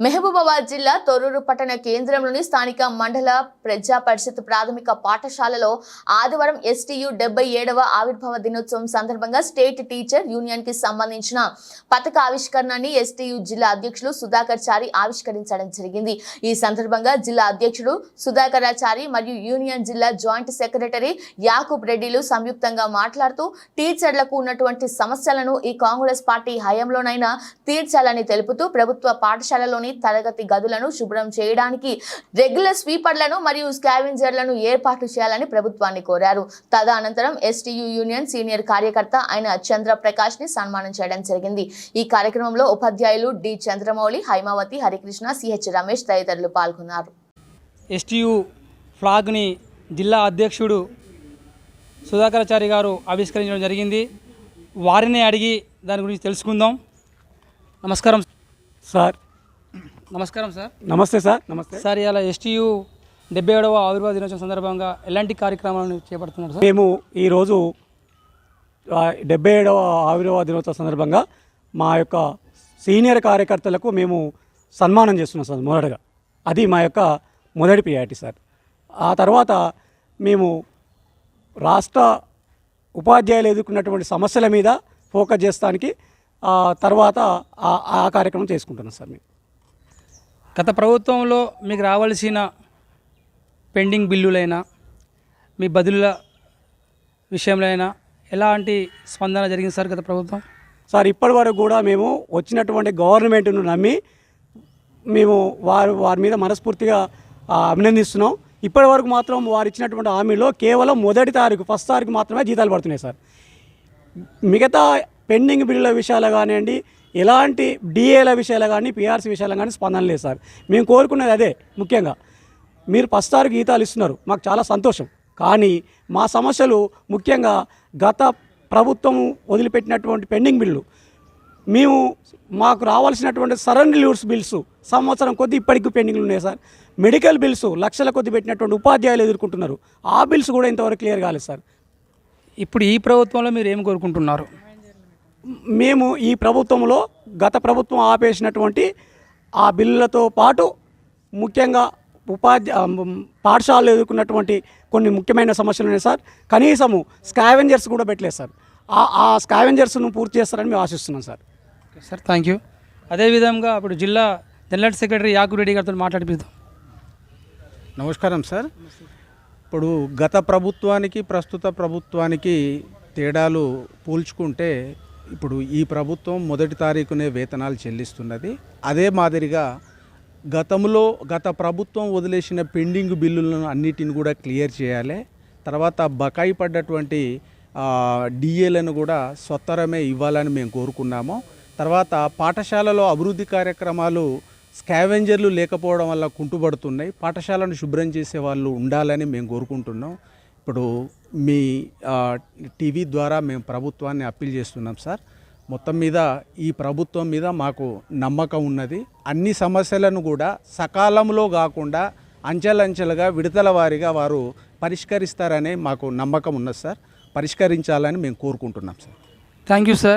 మహబూబాబాద్ జిల్లా తొర్రూరు పట్టణ కేంద్రంలోని స్థానిక మండల ప్రజా పరిషత్ ప్రాథమిక పాఠశాలలో ఆదివారం ఎస్టీయు డెబ్బై ఏడవ ఆవిర్భావ దినోత్సవం సందర్భంగా స్టేట్ టీచర్ యూనియన్కి సంబంధించిన పథక ఆవిష్కరణని ఎస్టీయు జిల్లా అధ్యక్షులు సుధాకర్ చారి ఆవిష్కరించడం జరిగింది. ఈ సందర్భంగా జిల్లా అధ్యక్షుడు సుధాకరాచారి మరియు యూనియన్ జిల్లా జాయింట్ సెక్రటరీ యాకూబ్ రెడ్డిలు సంయుక్తంగా మాట్లాడుతూ టీచర్లకు ఉన్నటువంటి సమస్యలను ఈ కాంగ్రెస్ పార్టీ హయాంలోనైనా తీర్చాలని తెలుపుతూ ప్రభుత్వ పాఠశాలలో పాఠశాలలోని తరగతి గదులను శుభ్రం చేయడానికి రెగ్యులర్ స్వీపర్లను మరియు స్కావెంజర్లను ఏర్పాటు చేయాలని ప్రభుత్వాన్ని కోరారు. తదనంతరం ఎస్టీయూ యూనియన్ సీనియర్ కార్యకర్త అయిన చంద్ర ప్రకాష్ని సన్మానం చేయడం జరిగింది. ఈ కార్యక్రమంలో ఉపాధ్యాయులు డి. చంద్రమౌళి హైమావతి హరికృష్ణ సిహెచ్ రమేష్ తదితరులు పాల్గొన్నారు. ఎస్టీయు ఫ్లాగ్ని జిల్లా అధ్యక్షుడు సుధాకరాచారి గారు ఆవిష్కరించడం జరిగింది. వారిని అడిగి దాని గురించి తెలుసుకుందాం. నమస్కారం. సార్ నమస్కారం సార్. నమస్తే సార్ నమస్తే. సార్ ఇలా ఎస్టీయు డెబ్బై ఏడవ ఆవిర్భావ దినోత్సవం సందర్భంగా ఎలాంటి కార్యక్రమాలను చేపడుతున్నారు సార్? మేము ఈరోజు డెబ్బై ఏడవ ఆవిర్భావ దినోత్సవ సందర్భంగా మా యొక్క సీనియర్ కార్యకర్తలకు మేము సన్మానం చేస్తున్నాం సార్ మొదటగా. అది మా యొక్క మొదటి ప్రియారిటీ సార్. ఆ తర్వాత మేము రాష్ట్ర ఉపాధ్యాయులు ఎదుర్కొన్నటువంటి సమస్యల మీద ఫోకస్ చేస్తానికి తర్వాత ఆ- ఆ కార్యక్రమం చేసుకుంటున్నాం సార్ మేము. గత ప్రభుత్వంలో మీకు రావాల్సిన పెండింగ్ బిల్లులైనా మీ బదులుల విషయంలో అయినా ఎలాంటి స్పందన జరిగింది సార్ గత ప్రభుత్వం? సార్ ఇప్పటి వరకు కూడా మేము వచ్చినటువంటి గవర్నమెంట్ను నమ్మి మేము వారు వారి మీద మనస్ఫూర్తిగా అభినందిస్తున్నాం. ఇప్పటి వరకు మాత్రం వారు ఇచ్చినటువంటి హామీలో కేవలం మొదటి తారీఖు ఫస్ట్ తారీఖు మాత్రమే జీతాలు పడుతున్నాయి సార్. మిగతా పెండింగ్ బిల్లుల విషయాలు కానివ్వండి ఎలాంటి డిఏల విషయాలు కానీ పిఆర్సీ విషయాలు కానీ స్పందన లేదు సార్. మేము కోరుకున్నది అదే ముఖ్యంగా. మీరు ఫస్ట్ తారీఖు గీతాలు ఇస్తున్నారు మాకు చాలా సంతోషం. కానీ మా సమస్యలు ముఖ్యంగా గత ప్రభుత్వం వదిలిపెట్టినటువంటి పెండింగ్ బిల్లు. మేము మాకు రావాల్సినటువంటి సరెండర్ లీవ్స్ బిల్స్ సంవత్సరం కొద్ది ఇప్పటికీ పెండింగ్లు ఉన్నాయి సార్. మెడికల్ బిల్స్ లక్షల కొద్ది పెట్టినటువంటి ఉపాధ్యాయులు ఎదుర్కొంటున్నారు. ఆ బిల్స్ కూడా ఇంతవరకు క్లియర్ కాలేదు సార్. ఇప్పుడు ఈ ప్రభుత్వంలో మీరు ఏం కోరుకుంటున్నారు? మేము ఈ ప్రభుత్వంలో గత ప్రభుత్వం ఆపేసినటువంటి ఆ బిల్లులతో పాటు ముఖ్యంగా ఉపాధ్యాయ పాఠశాలలో ఎదుర్కొన్నటువంటి కొన్ని ముఖ్యమైన సమస్యలు ఉన్నాయి సార్. కనీసము స్కావెంజర్స్ కూడా పెట్టలేదు సార్. ఆ ఆ స్కావెంజర్స్ను పూర్తి చేస్తారని మేము ఆశిస్తున్నాం సార్. సార్ థ్యాంక్ యూ అదేవిధంగా ఇప్పుడు జిల్లా జనరల్ సెక్రటరీ యాకూబ్ రెడ్డి గారితో మాట్లాడిపిద్దాం నమస్కారం సార్. ఇప్పుడు గత ప్రభుత్వానికి ప్రస్తుత ప్రభుత్వానికి తేడాలు పోల్చుకుంటే ఇప్పుడు ఈ ప్రభుత్వం మొదటి తారీఖునే వేతనాలు చెల్లిస్తున్నది. అదే మాదిరిగా గతంలో గత ప్రభుత్వం వదిలేసిన పెండింగ్ బిల్లులను అన్నిటిని కూడా క్లియర్ చేయాలి. తర్వాత బకాయి పడ్డటువంటి డిఏలను కూడా స్వత్తరమే ఇవ్వాలని మేము కోరుకున్నాము. తర్వాత పాఠశాలలో అభివృద్ధి కార్యక్రమాలు స్కావెంజర్లు లేకపోవడం వల్ల కుంటుపడుతున్నాయి పాఠశాలను శుభ్రం చేసే వాళ్ళు ఉండాలని మేము కోరుకుంటున్నాం. ఇప్పుడు మీ టీవీ ద్వారా మేము ప్రభుత్వాన్ని అప్పీల్ చేస్తున్నాం సార్. మొత్తం మీద ఈ ప్రభుత్వం మీద మాకు నమ్మకం ఉన్నది. అన్ని సమస్యలను కూడా సకాలంలో కాకుండా అంచెలంచెలుగా విడతల వారిగా వారు పరిష్కరిస్తారనే మాకు నమ్మకం ఉన్నది సార్. పరిష్కరించాలని మేము కోరుకుంటున్నాం సార్. Thank you sir